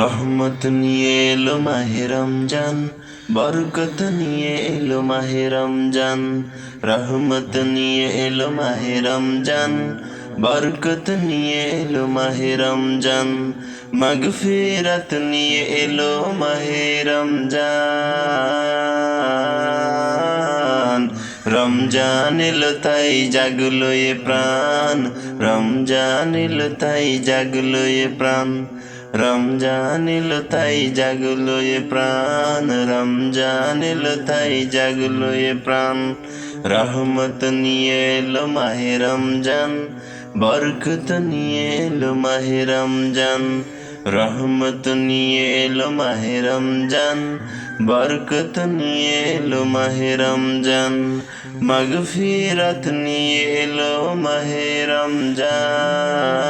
রহমত নিয়ে এলো মাহে রমজান, বরকত নিয়ে এলো মাহে রমজান, রহমত নিয়ে এলো মাহে রমজান, বরকত নিয়ে এলো মাহে রমজান, মাগফিরাত নিয়ে এলো মাহে রমজান। রমজান এলো তাই জাগলো এ প্রাণ, রমজান এলো তাই জাগলো এ প্রাণ রমজান এলো তাই জাগলো এ প্রাণ রমজান এলো তাই জাগলো এ প্রাণ। রহমত নিয়ে এলো মাহে রমজান, বরকত নিয়ে এলো মাহে রমজান। রহমত নিয়ে এলো মাহে রমজান, বরকত নিয়ে এলো মাহে রমজান। মগফিরত নিয়ে এলো মাহে রমজান।